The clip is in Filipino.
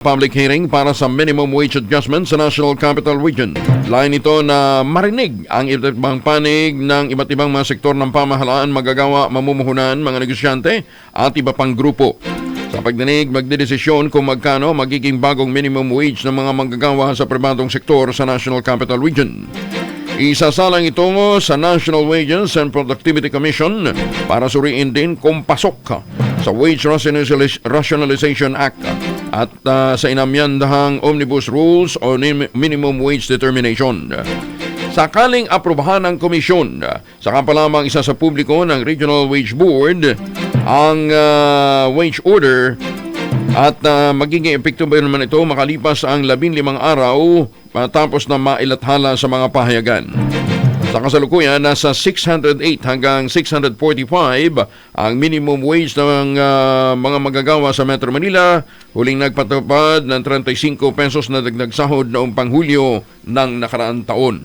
public hearing para sa minimum wage adjustment sa National Capital Region. Lain ito na marinig ang iba't ibang panig ng iba't ibang mga sektor ng pamahalaan, magagawa, mamumuhunan, mga negosyante at iba pang grupo. Sa pagdinig, magdedesisyon kung magkano magiging bagong minimum wage ng mga manggagawa sa pribadong sektor sa National Capital Region. Isasalang ito sa National Wages and Productivity Commission para suriin din kung pasok sa Wage Rationalization Act at ah, sa inamyandahang Omnibus Rules o Nim- Minimum Wage Determination. Sakaling aprubahan ng komisyon, saka pa lamang isa sa publiko ng Regional Wage Board ang ah, wage order at ah, magiging epektibo naman ito makalipas ang 15 araw matapos na mailathala sa mga pahayagan. Sa kasalukuyan, nasa 608 hanggang 645 ang minimum wage ng ah, mga magagawa sa Metro Manila. Huling nagpatupad ng 35 pesos na dagdag sahod noong panghulyo ng nakaraang taon.